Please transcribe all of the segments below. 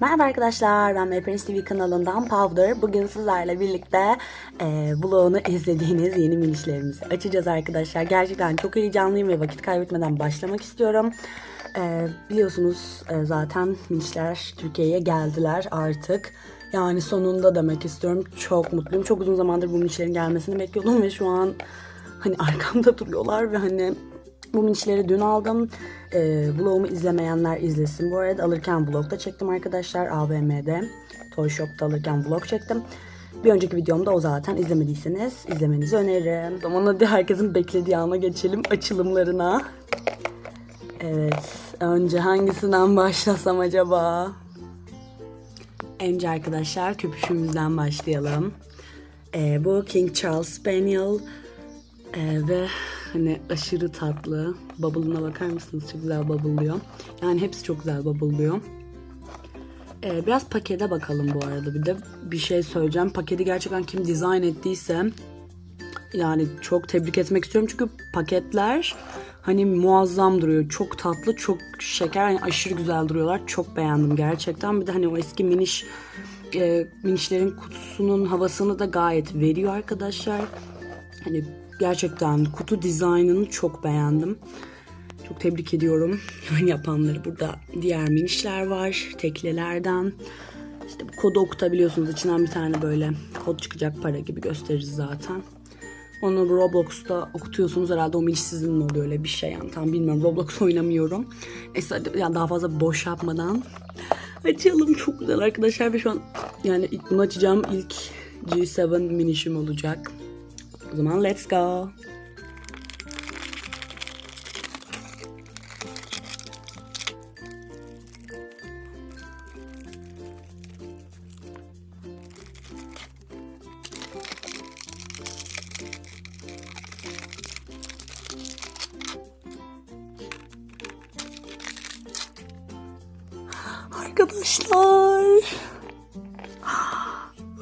Merhaba arkadaşlar, ben Mepris TV kanalından Powder. Bugün sizlerle birlikte e, vlogunu izlediğiniz yeni minişlerimizi açacağız arkadaşlar. Gerçekten çok heyecanlıyım ve vakit kaybetmeden başlamak istiyorum. E, biliyorsunuz e, zaten minişler Türkiye'ye geldiler artık. Yani sonunda demek istiyorum. Çok mutluyum. Çok uzun zamandır bu minişlerin gelmesini bekliyordum ve şu an hani arkamda duruyorlar ve hani bu minişleri dün aldım. Ee, vlogumu izlemeyenler izlesin. Bu arada alırken vlog da çektim arkadaşlar. AVM'de. Toy Shop'ta alırken vlog çektim. Bir önceki videomda o zaten izlemediyseniz izlemenizi öneririm. O zaman hadi herkesin beklediği ana geçelim açılımlarına. Evet. Önce hangisinden başlasam acaba? Önce arkadaşlar köpüşümüzden başlayalım. Ee, bu King Charles Spaniel. Ee, ve hani aşırı tatlı. Bubble'ına bakar mısınız? Çok güzel bubble'lıyor. Yani hepsi çok güzel bubble'lıyor. Ee, biraz pakete bakalım bu arada. Bir de bir şey söyleyeceğim. Paketi gerçekten kim dizayn ettiyse yani çok tebrik etmek istiyorum. Çünkü paketler hani muazzam duruyor. Çok tatlı, çok şeker. Yani aşırı güzel duruyorlar. Çok beğendim gerçekten. Bir de hani o eski miniş e, minişlerin kutusunun havasını da gayet veriyor arkadaşlar. Hani gerçekten kutu dizaynını çok beğendim. Çok tebrik ediyorum yapanları. Burada diğer minişler var. Teklelerden. İşte bu kod okuta biliyorsunuz içinden bir tane böyle kod çıkacak para gibi gösteririz zaten. Onu Roblox'ta okutuyorsunuz herhalde o miniş sizin mi oluyor öyle bir şey yani tam bilmiyorum Roblox oynamıyorum. Neyse yani daha fazla boş yapmadan açalım çok güzel arkadaşlar ve şu an yani ilk bunu açacağım ilk G7 minişim olacak. O zaman let's go. Arkadaşlar.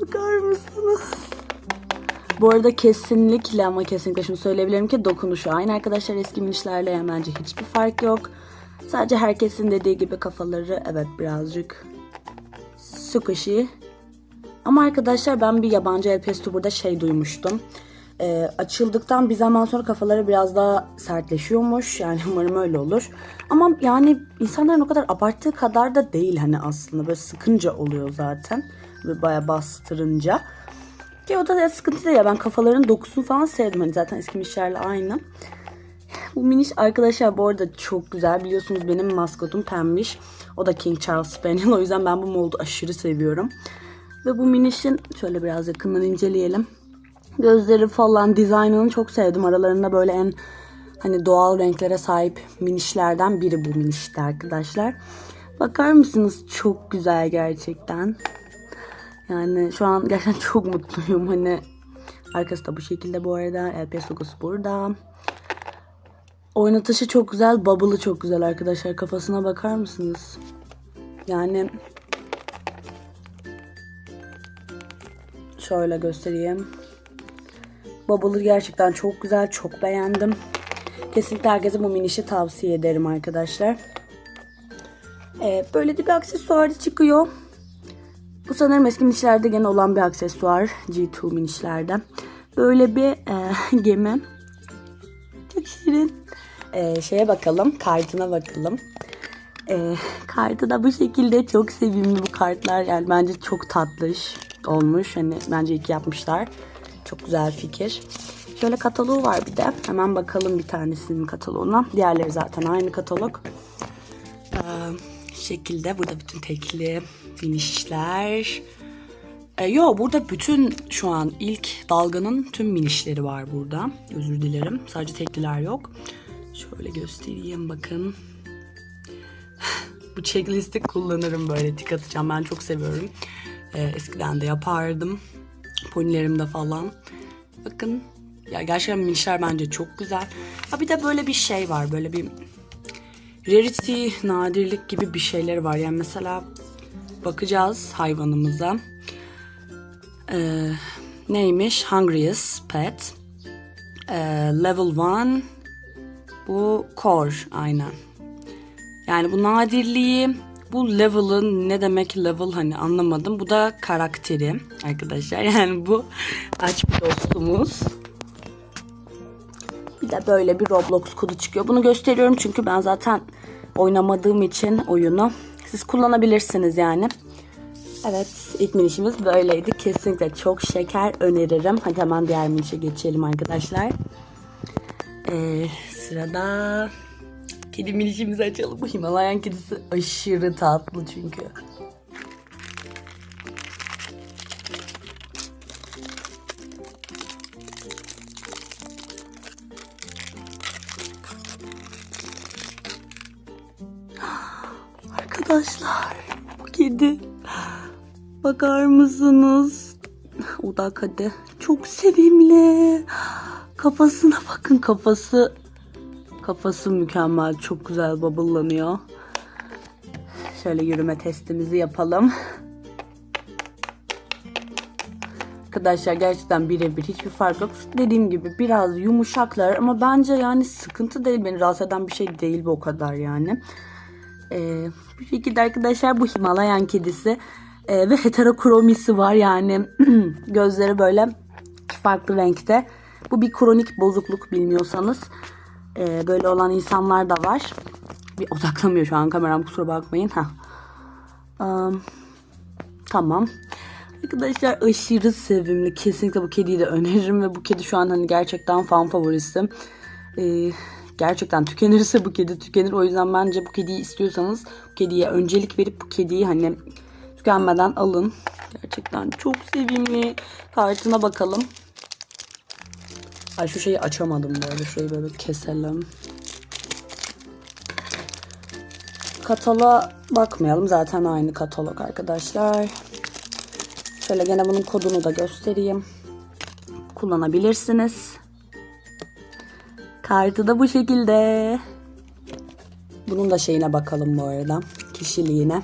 Bakar mısınız? Bu arada kesinlikle ama kesinlikle şunu söyleyebilirim ki dokunuşu aynı arkadaşlar eski minişlerle bence hiçbir fark yok. Sadece herkesin dediği gibi kafaları evet birazcık squishy. Ama arkadaşlar ben bir yabancı Pesto burada şey duymuştum. Ee, açıldıktan bir zaman sonra kafaları biraz daha sertleşiyormuş. Yani umarım öyle olur. Ama yani insanların o kadar abarttığı kadar da değil hani aslında. Böyle sıkınca oluyor zaten. Böyle bayağı bastırınca. Ki o da sıkıntı değil ya. Ben kafaların dokusunu falan sevdim. Hani zaten eski minişlerle aynı. Bu miniş arkadaşlar bu arada çok güzel. Biliyorsunuz benim maskotum pembiş. O da King Charles Spaniel. O yüzden ben bu moldu aşırı seviyorum. Ve bu minişin şöyle biraz yakından inceleyelim. Gözleri falan dizaynını çok sevdim. Aralarında böyle en hani doğal renklere sahip minişlerden biri bu minişti arkadaşlar. Bakar mısınız? Çok güzel gerçekten. Yani şu an gerçekten çok mutluyum. Hani arkası da bu şekilde bu arada. El Pesogus burada. Oynatışı çok güzel. Bubble'ı çok güzel arkadaşlar. Kafasına bakar mısınız? Yani şöyle göstereyim. Bubble'ı gerçekten çok güzel. Çok beğendim. Kesinlikle herkese bu minişi tavsiye ederim arkadaşlar. Ee, böyle de bir aksesuar çıkıyor. Bu sanırım eski minişlerde gene olan bir aksesuar. G2 minişlerde. Böyle bir e, gemi. Çok şirin. E, şeye bakalım. Kartına bakalım. E, kartı da bu şekilde çok sevimli bu kartlar. Yani bence çok tatlış olmuş. Hani bence iyi yapmışlar. Çok güzel fikir. Şöyle kataloğu var bir de. Hemen bakalım bir tanesinin kataloğuna. Diğerleri zaten aynı katalog. Ee, şekilde burada bütün tekli minişler. Ee, yo burada bütün şu an ilk dalganın tüm minişleri var burada. Özür dilerim. Sadece tekliler yok. Şöyle göstereyim bakın. Bu checklisti kullanırım böyle tik atacağım. Ben çok seviyorum. Ee, eskiden de yapardım. Ponilerimde falan. Bakın ya gerçekten minişler bence çok güzel. Ha bir de böyle bir şey var. Böyle bir rarity, nadirlik gibi bir şeyleri var. Yani mesela bakacağız hayvanımıza. Ee, neymiş? Hungriest Pet. Ee, level 1. Bu Core aynen. Yani bu nadirliği Bu level'ın ne demek level hani anlamadım. Bu da karakteri arkadaşlar. Yani bu aç bir dostumuz. Bir de böyle bir Roblox kodu çıkıyor. Bunu gösteriyorum çünkü ben zaten oynamadığım için oyunu. Siz kullanabilirsiniz yani. Evet ilk minişimiz böyleydi. Kesinlikle çok şeker öneririm. Hadi hemen diğer minişe geçelim arkadaşlar. Ee, sırada kedi minişimizi açalım. Himalayan kedisi aşırı tatlı çünkü. Arkadaşlar kedi bakar mısınız? O da hadi çok sevimli. Kafasına bakın kafası kafası mükemmel çok güzel bubble'lanıyor. Şöyle yürüme testimizi yapalım. Arkadaşlar gerçekten birebir hiçbir fark yok. Dediğim gibi biraz yumuşaklar ama bence yani sıkıntı değil. Beni rahatsız eden bir şey değil bu o kadar yani. Ee, bir şekilde arkadaşlar bu Himalayan kedisi ee, ve heterokromisi var yani gözleri böyle farklı renkte. Bu bir kronik bozukluk bilmiyorsanız. Ee, böyle olan insanlar da var. Bir odaklamıyor şu an kameram kusura bakmayın. Heh. Am, tamam. Arkadaşlar aşırı sevimli. Kesinlikle bu kediyi de öneririm ve bu kedi şu an hani gerçekten fan favorisim. Ee, gerçekten tükenirse bu kedi tükenir. O yüzden bence bu kediyi istiyorsanız bu kediye öncelik verip bu kediyi hani tükenmeden alın. Gerçekten çok sevimli. Kartına bakalım. Ay şu şeyi açamadım böyle. Şurayı böyle keselim. Kataloğa bakmayalım. Zaten aynı katalog arkadaşlar. Şöyle gene bunun kodunu da göstereyim. Kullanabilirsiniz. Kartı da bu şekilde. Bunun da şeyine bakalım bu arada. Kişiliğine.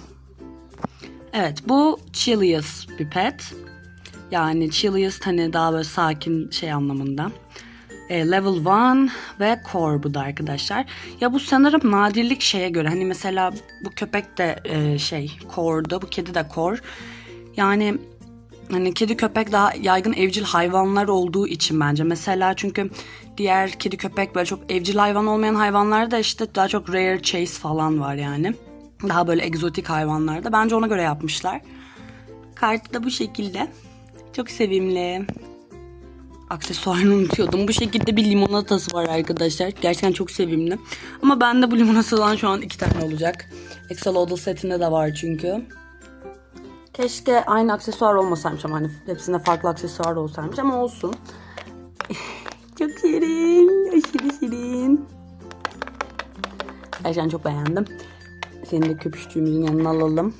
Evet bu chilliest bir pet. Yani chilliest hani daha böyle sakin şey anlamında. E, level 1 ve core bu da arkadaşlar. Ya bu sanırım nadirlik şeye göre. Hani mesela bu köpek de e, şey core'du. Bu kedi de core. Yani hani kedi köpek daha yaygın evcil hayvanlar olduğu için bence. Mesela çünkü diğer kedi köpek böyle çok evcil hayvan olmayan hayvanlarda işte daha çok rare chase falan var yani. Daha böyle egzotik hayvanlarda. Bence ona göre yapmışlar. Kartı da bu şekilde. Çok sevimli. Aksesuarını unutuyordum. Bu şekilde bir limonatası var arkadaşlar. Gerçekten çok sevimli. Ama bende bu limonatadan şu an iki tane olacak. Axolotl setinde de var çünkü. Keşke aynı aksesuar olmasaymış ama hani hepsinde farklı aksesuar olsaymış ama olsun. çok şirin. Aşırı şirin. Gerçekten çok beğendim. Seni de köpüşçüğümüzün yanına alalım.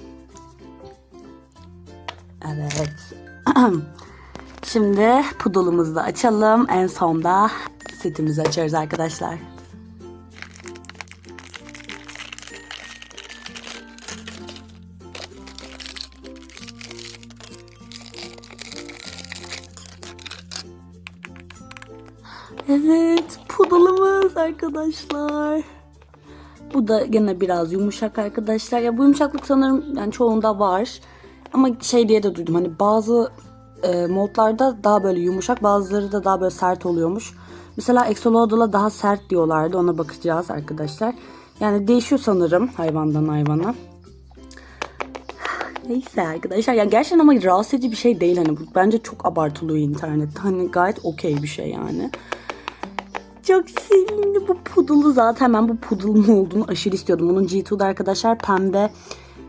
Evet. Şimdi pudulumuzu da açalım. En sonda setimizi açarız arkadaşlar. Evet, pudulumuz arkadaşlar. Bu da gene biraz yumuşak arkadaşlar. Ya bu yumuşaklık sanırım yani çoğunda var. Ama şey diye de duydum hani bazı e, modlarda daha böyle yumuşak bazıları da daha böyle sert oluyormuş. Mesela Axolotl'a daha sert diyorlardı ona bakacağız arkadaşlar. Yani değişiyor sanırım hayvandan hayvana. Neyse arkadaşlar yani gerçekten ama rahatsız edici bir şey değil hani bu bence çok abartılıyor internette. Hani gayet okey bir şey yani. Çok sevimli bu pudulu zaten ben bu pudulun olduğunu aşırı istiyordum. Bunun G2'da arkadaşlar pembe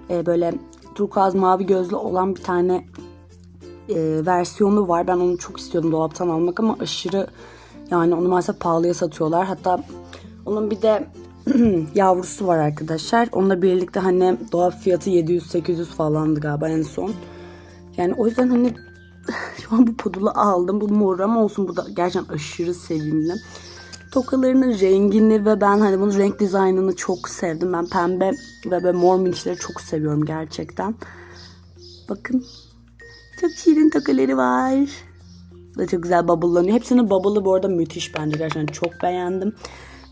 e, böyle turkuaz mavi gözlü olan bir tane e, versiyonu var. Ben onu çok istiyordum dolaptan almak ama aşırı yani onu maalesef pahalıya satıyorlar. Hatta onun bir de yavrusu var arkadaşlar. Onunla birlikte hani dolap fiyatı 700-800 falandı galiba en son. Yani o yüzden hani şu an bu pudulu aldım. Bu mor ama olsun bu da gerçekten aşırı sevimli. Tokalarının rengini ve ben hani bunun renk dizaynını çok sevdim. Ben pembe ve böyle mor minçleri çok seviyorum gerçekten. Bakın. Çok şirin tokaları var. Da çok güzel bubble'lanıyor. Hepsinin bubble'ı bu arada müthiş bence. Gerçekten çok beğendim.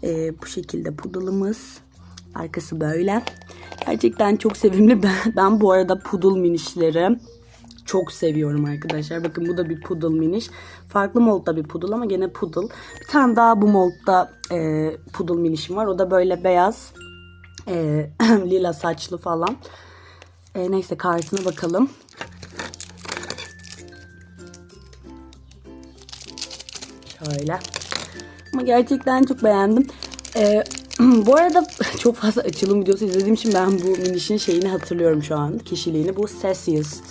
Ee, bu şekilde pudulumuz. Arkası böyle. Gerçekten çok sevimli. Ben, ben bu arada poodle minişleri çok seviyorum arkadaşlar. Bakın bu da bir poodle miniş. Farklı moldda bir poodle ama gene poodle. Bir tane daha bu moldda e, poodle minişim var. O da böyle beyaz. e, lila saçlı falan. E, neyse kartına bakalım. Şöyle. Ama gerçekten çok beğendim. Ee, bu arada çok fazla açılım videosu izlediğim için ben bu minişin şeyini hatırlıyorum şu an. Kişiliğini. Bu Sassiest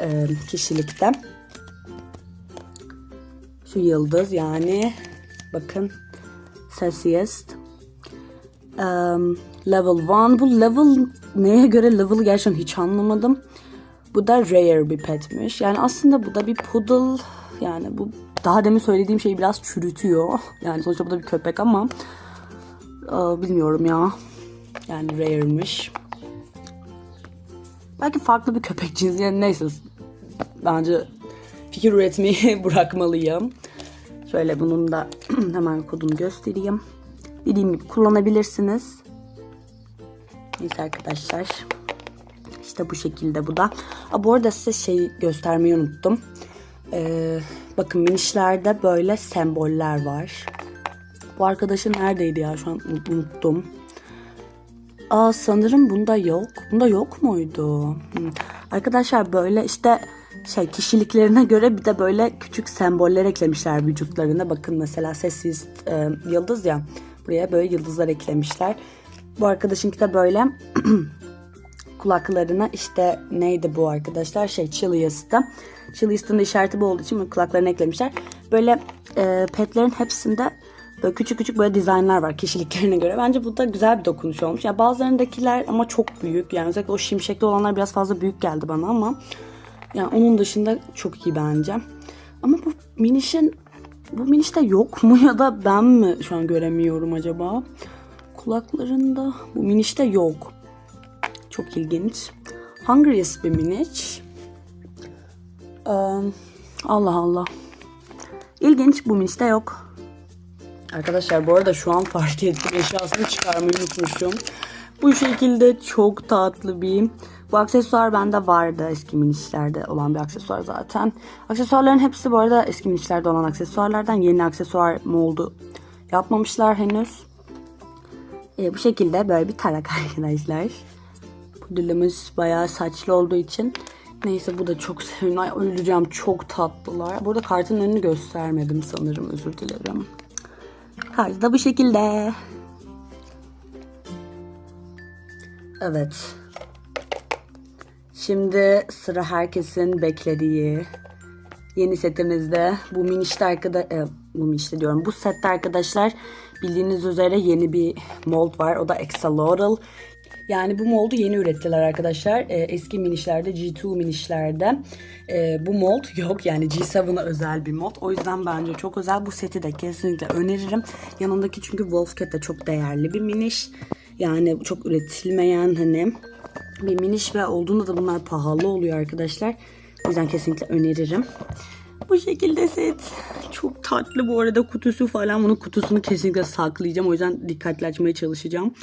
e, kişilikte. Şu yıldız yani bakın Sassiest. Um, level 1. Bu level neye göre level gerçekten hiç anlamadım. Bu da rare bir petmiş. Yani aslında bu da bir poodle. Yani bu daha demin söylediğim şeyi biraz çürütüyor. Yani sonuçta bu da bir köpek ama aa, bilmiyorum ya. Yani rare'miş. Belki farklı bir köpek cinsi. Yani neyse. Bence fikir üretmeyi bırakmalıyım. Şöyle bunun da hemen kodunu göstereyim. Dediğim gibi kullanabilirsiniz. Neyse arkadaşlar. İşte bu şekilde bu da. Aa, bu arada size şey göstermeyi unuttum. Ee, bakın minişlerde böyle semboller var. Bu arkadaşın neredeydi ya şu an unuttum. Aa sanırım bunda yok. Bunda yok muydu? Hmm. Arkadaşlar böyle işte şey kişiliklerine göre bir de böyle küçük semboller eklemişler vücutlarına. Bakın mesela sessiz e, yıldız ya. Buraya böyle yıldızlar eklemişler. Bu arkadaşınki de böyle kulaklarına işte neydi bu arkadaşlar şey Chilius'ta. Chilius'ın da işareti bu olduğu için kulaklarına eklemişler. Böyle e, petlerin hepsinde böyle küçük küçük böyle dizaynlar var kişiliklerine göre. Bence bu da güzel bir dokunuş olmuş. Yani bazılarındakiler ama çok büyük. Yani özellikle o şimşekli olanlar biraz fazla büyük geldi bana ama yani onun dışında çok iyi bence. Ama bu minişin bu minişte yok mu ya da ben mi şu an göremiyorum acaba? Kulaklarında bu minişte yok. Çok ilginç. Hungriest bir miniç. Allah Allah. İlginç bu minişte yok. Arkadaşlar bu arada şu an fark ettim. Eşyasını çıkarmayı unutmuşum. Bu şekilde çok tatlı bir. Bu aksesuar bende vardı eski minişlerde olan bir aksesuar zaten. Aksesuarların hepsi bu arada eski minişlerde olan aksesuarlardan. Yeni aksesuar moldu yapmamışlar henüz. Ee, bu şekilde böyle bir tarak arkadaşlar. Pudülümüz bayağı saçlı olduğu için. Neyse bu da çok sevimli. Ay öleceğim çok tatlılar. Burada kartın önünü göstermedim sanırım. Özür dilerim. Kart da bu şekilde. Evet. Şimdi sıra herkesin beklediği yeni setimizde bu minişte arkada e, bu minişte diyorum. Bu sette arkadaşlar bildiğiniz üzere yeni bir mold var. O da Axolotl. Yani bu moldu yeni ürettiler arkadaşlar. Ee, eski minişlerde G2 minişlerde e, bu mold yok. Yani G7'a özel bir mod. O yüzden bence çok özel. Bu seti de kesinlikle öneririm. Yanındaki çünkü Wolfcat de çok değerli bir miniş. Yani çok üretilmeyen hani bir miniş ve olduğunda da bunlar pahalı oluyor arkadaşlar. O yüzden kesinlikle öneririm. Bu şekilde set. Çok tatlı bu arada kutusu falan. Bunun kutusunu kesinlikle saklayacağım. O yüzden dikkatli açmaya çalışacağım.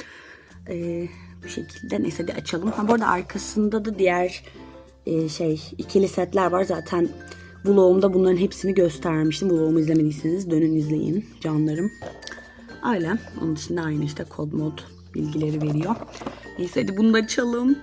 Ee, bu şekilde neyse de açalım. Ha, bu arada arkasında da diğer e, şey ikili setler var. Zaten vlogumda bunların hepsini göstermiştim. Vlogumu izlemediyseniz dönün izleyin canlarım. Öyle. Onun dışında aynı işte kod mod bilgileri veriyor. Neyse hadi bunu da açalım.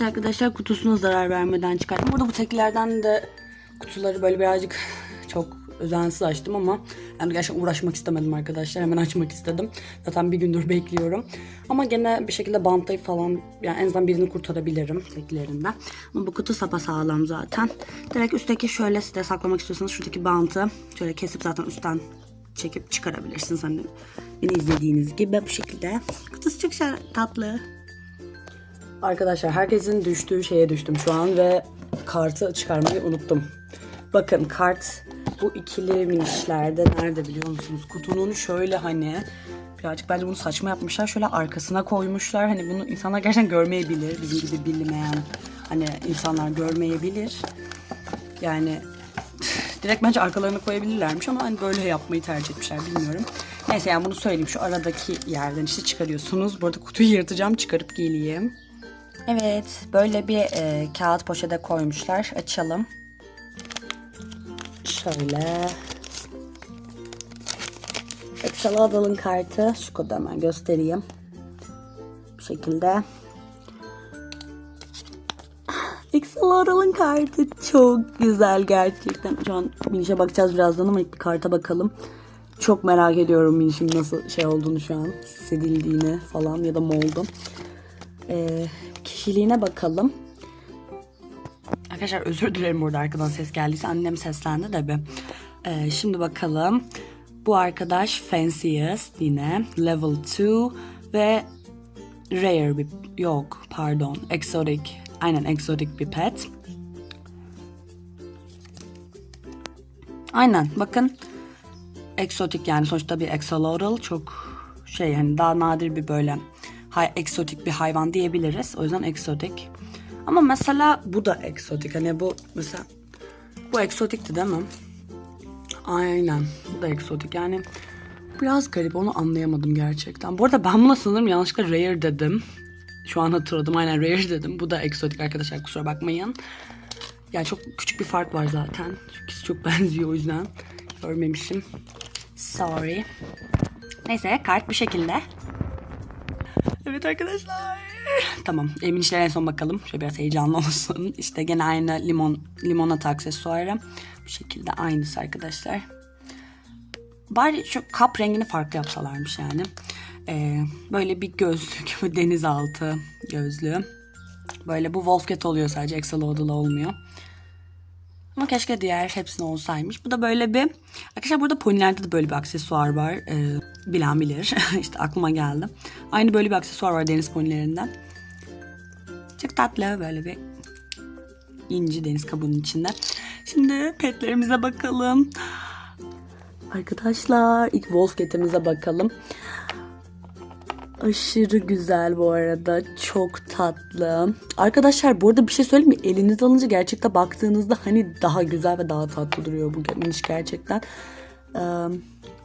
Evet arkadaşlar kutusuna zarar vermeden çıkarttım. Burada bu teklerden de kutuları böyle birazcık çok özensiz açtım ama yani gerçekten uğraşmak istemedim arkadaşlar. Hemen açmak istedim. Zaten bir gündür bekliyorum. Ama gene bir şekilde bantlayıp falan yani en azından birini kurtarabilirim teklerinden. Ama bu kutu sapasağlam zaten. Direkt üstteki şöyle size saklamak istiyorsanız şuradaki bantı şöyle kesip zaten üstten çekip çıkarabilirsiniz. Hani beni izlediğiniz gibi bu şekilde. Kutusu çok tatlı. Arkadaşlar herkesin düştüğü şeye düştüm şu an ve kartı çıkarmayı unuttum. Bakın kart bu ikili minişlerde nerede biliyor musunuz? Kutunun şöyle hani Birazcık bence bunu saçma yapmışlar. Şöyle arkasına koymuşlar. Hani bunu insanlar gerçekten görmeyebilir. Bizim gibi bilmeyen hani insanlar görmeyebilir. Yani direkt bence arkalarına koyabilirlermiş ama hani böyle yapmayı tercih etmişler bilmiyorum. Neyse yani bunu söyleyeyim. Şu aradaki yerden işte çıkarıyorsunuz. Burada kutuyu yırtacağım çıkarıp geleyim. Evet böyle bir e, kağıt poşete koymuşlar. Açalım. Şöyle. Exceladal'ın kartı. Şu kodu hemen göstereyim. Bu şekilde. Exceladal'ın kartı çok güzel gerçekten. Şu an Miniş'e bakacağız birazdan ama ilk bir karta bakalım. Çok merak ediyorum Miniş'in nasıl şey olduğunu şu an. Hissedildiğini falan ya da moldu. Ee, kişiliğine bakalım. Arkadaşlar özür dilerim burada arkadan ses geldiyse. Annem seslendi de bir. Ee, şimdi bakalım. Bu arkadaş Fanciest yine. Level 2 ve Rare bir... Yok pardon. Exotic. Aynen exotic bir pet. Aynen bakın. Exotic yani sonuçta bir axolotl çok şey yani daha nadir bir böyle hay, eksotik bir hayvan diyebiliriz. O yüzden eksotik. Ama mesela bu da eksotik. Hani bu mesela bu eksotikti değil mi? Aynen. Bu da eksotik. Yani biraz garip. Onu anlayamadım gerçekten. Bu arada ben buna sanırım yanlışlıkla rare dedim. Şu an hatırladım. Aynen rare dedim. Bu da eksotik arkadaşlar. Kusura bakmayın. Yani çok küçük bir fark var zaten. İkisi çok benziyor o yüzden. Görmemişim. Sorry. Neyse kart bu şekilde. Evet arkadaşlar. Tamam. Emin işlere en son bakalım. Şöyle biraz heyecanlı olsun. İşte gene aynı limon limonata aksesuarı. Bu şekilde aynısı arkadaşlar. Bari şu kap rengini farklı yapsalarmış yani. Ee, böyle bir gözlük. Bu denizaltı gözlüğü. Böyle bu Wolfcat oluyor sadece. Axolotl olmuyor. Ama keşke diğer hepsine olsaymış. Bu da böyle bir... Arkadaşlar burada ponilerde de böyle bir aksesuar var. Ee, bilen bilir. işte aklıma geldi. Aynı böyle bir aksesuar var deniz ponilerinden. Çok tatlı böyle bir inci deniz kabuğunun içinde. Şimdi petlerimize bakalım. Arkadaşlar ilk Wolfcat'imize bakalım. Aşırı güzel bu arada. Çok tatlı. Arkadaşlar bu arada bir şey söyleyeyim mi? Elinize alınca gerçekten baktığınızda hani daha güzel ve daha tatlı duruyor bu miniş gerçekten. Ee,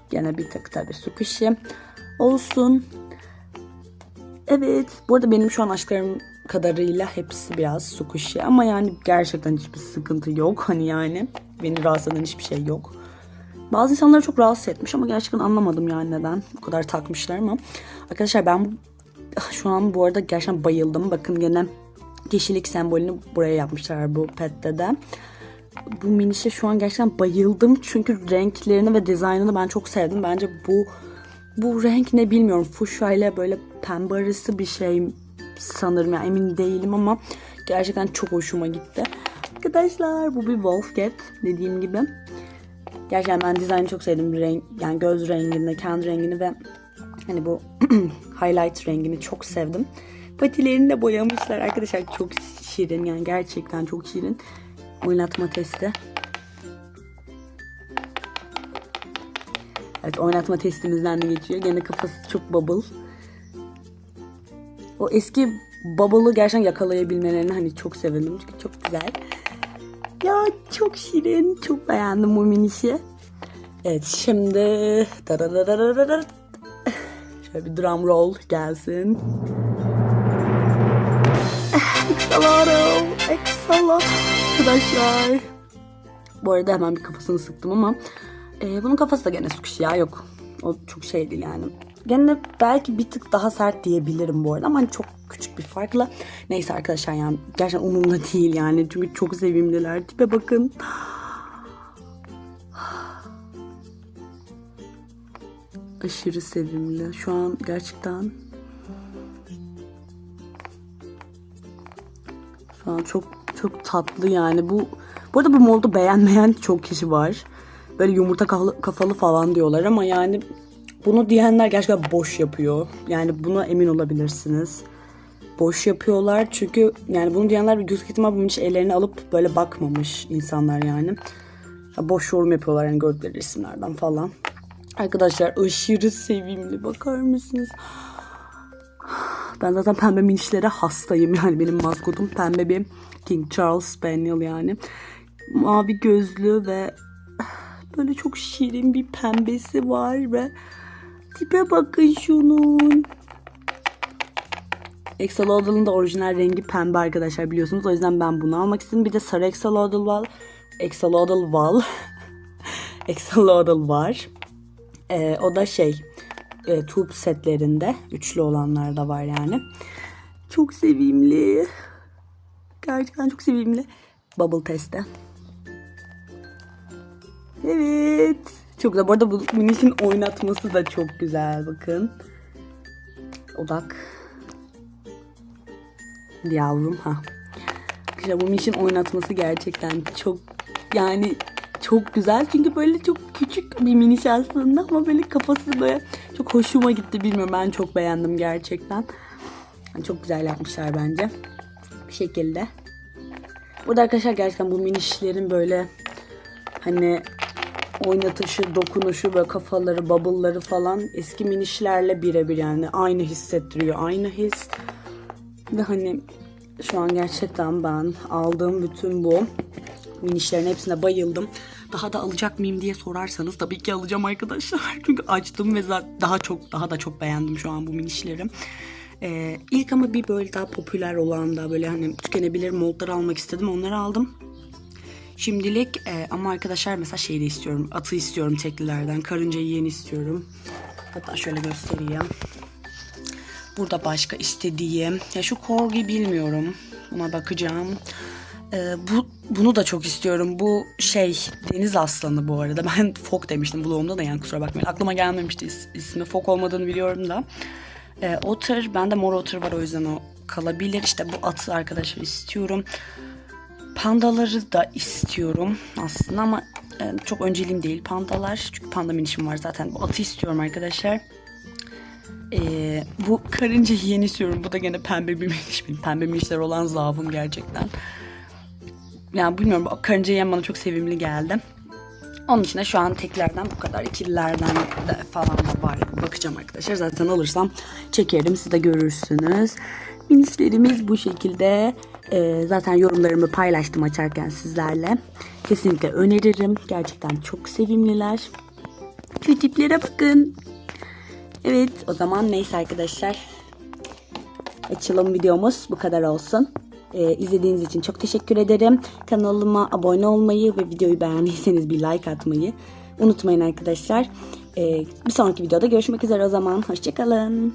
gene bir tık tabii sukuşi. Olsun. Evet. Bu arada benim şu an aşklarım kadarıyla hepsi biraz sukuşi. Ama yani gerçekten hiçbir sıkıntı yok. Hani yani beni rahatsız eden hiçbir şey yok. Bazı insanları çok rahatsız etmiş ama gerçekten anlamadım yani neden bu kadar takmışlar ama. Arkadaşlar ben bu, şu an bu arada gerçekten bayıldım. Bakın gene kişilik sembolünü buraya yapmışlar bu pette de. Bu minişe şu an gerçekten bayıldım. Çünkü renklerini ve dizaynını ben çok sevdim. Bence bu bu renk ne bilmiyorum. Fuşya ile böyle pembe arası bir şey sanırım. Yani emin değilim ama gerçekten çok hoşuma gitti. Arkadaşlar bu bir Wolfcat dediğim gibi. Gerçekten ben dizaynı çok sevdim. Renk, yani göz rengini, kendi rengini ve hani bu highlight rengini çok sevdim. Patilerini de boyamışlar arkadaşlar. Çok şirin yani gerçekten çok şirin. Oynatma testi. Evet oynatma testimizden de geçiyor. Gene kafası çok bubble. O eski bubble'ı gerçekten yakalayabilmelerini hani çok sevindim. Çünkü çok güzel. Ya çok şirin. Çok beğendim bu minişi. Evet şimdi şöyle bir drum roll gelsin. Exhalaro. Exhala. Arkadaşlar. Bu arada hemen bir kafasını sıktım ama e, bunun kafası da gene sıkış ya yok. O çok şey değil yani. Gene belki bir tık daha sert diyebilirim bu arada ama hani çok küçük bir farkla. Neyse arkadaşlar yani gerçekten umurumda değil yani. Çünkü çok sevimliler. Tipe bakın. Aşırı sevimli. Şu an gerçekten Şu an çok çok tatlı yani. Bu bu arada bu moldu beğenmeyen çok kişi var. Böyle yumurta kafalı, falan diyorlar ama yani bunu diyenler gerçekten boş yapıyor. Yani buna emin olabilirsiniz. Boş yapıyorlar çünkü yani bunu diyenler bir gözük ihtimal bunun hiç ellerini alıp böyle bakmamış insanlar yani. Ya boş yorum yapıyorlar yani gördükleri resimlerden falan. Arkadaşlar aşırı sevimli bakar mısınız? Ben zaten pembe minişlere hastayım yani benim maskotum pembe bir King Charles Spaniel yani. Mavi gözlü ve böyle çok şirin bir pembesi var ve tipe bakın şunun. Axolotl'ın da orijinal rengi pembe arkadaşlar biliyorsunuz. O yüzden ben bunu almak istedim. Bir de sarı Axolotl var. Axolotl var. Axolotl var. Ee, o da şey e, tube setlerinde. Üçlü olanlar da var yani. Çok sevimli. Gerçekten çok sevimli. Bubble testi. Evet. Çok güzel. Bu arada bu minişin oynatması da çok güzel. Bakın. Odak. Hadi yavrum ha. Arkadaşlar bu minişin oynatması gerçekten çok yani çok güzel. Çünkü böyle çok küçük bir miniş aslında ama böyle kafası böyle çok hoşuma gitti. Bilmiyorum ben çok beğendim gerçekten. Yani çok güzel yapmışlar bence. Bir şekilde. Burada arkadaşlar gerçekten bu minişlerin böyle hani oynatışı, dokunuşu ve kafaları, bubble'ları falan eski minişlerle birebir yani aynı hissettiriyor. Aynı his. Ve hani şu an gerçekten ben aldığım bütün bu minişlerin hepsine bayıldım. Daha da alacak mıyım diye sorarsanız tabii ki alacağım arkadaşlar. Çünkü açtım ve daha çok daha da çok beğendim şu an bu minişleri. Ee, ilk ama bir böyle daha popüler olan da böyle hani tükenebilir moldları almak istedim. Onları aldım. Şimdilik e, ama arkadaşlar mesela şey de istiyorum. Atı istiyorum teklilerden. Karınca yiyen istiyorum. Hatta şöyle göstereyim. Burada başka istediğim. Ya şu korgi bilmiyorum. Buna bakacağım. Ee, bu bunu da çok istiyorum. Bu şey deniz aslanı bu arada. Ben fok demiştim bloğumda da yani kusura bakmayın. Aklıma gelmemişti is- ismi. Fok olmadığını biliyorum da. Ee, otter. Bende mor otter var o yüzden o kalabilir. İşte bu atı arkadaşlar istiyorum. Pandaları da istiyorum aslında ama e, çok önceliğim değil pandalar. Çünkü panda minişim var zaten. Bu atı istiyorum arkadaşlar. Ee, bu karınca yiyeni istiyorum. Bu da gene pembe bir miniş. Pembe minişler olan zaafım gerçekten. Yani bilmiyorum karınca yiyen bana çok sevimli geldi. Onun için de şu an teklerden bu kadar. ikililerden de falan da var. Bakacağım arkadaşlar. Zaten alırsam çekerim. Siz de görürsünüz. Minişlerimiz bu şekilde. Ee, zaten yorumlarımı paylaştım açarken sizlerle. Kesinlikle öneririm. Gerçekten çok sevimliler. Şu tiplere bakın. Evet o zaman neyse arkadaşlar. Açılım videomuz bu kadar olsun. Ee, izlediğiniz için çok teşekkür ederim. Kanalıma abone olmayı ve videoyu beğendiyseniz bir like atmayı unutmayın arkadaşlar. Ee, bir sonraki videoda görüşmek üzere o zaman. Hoşçakalın.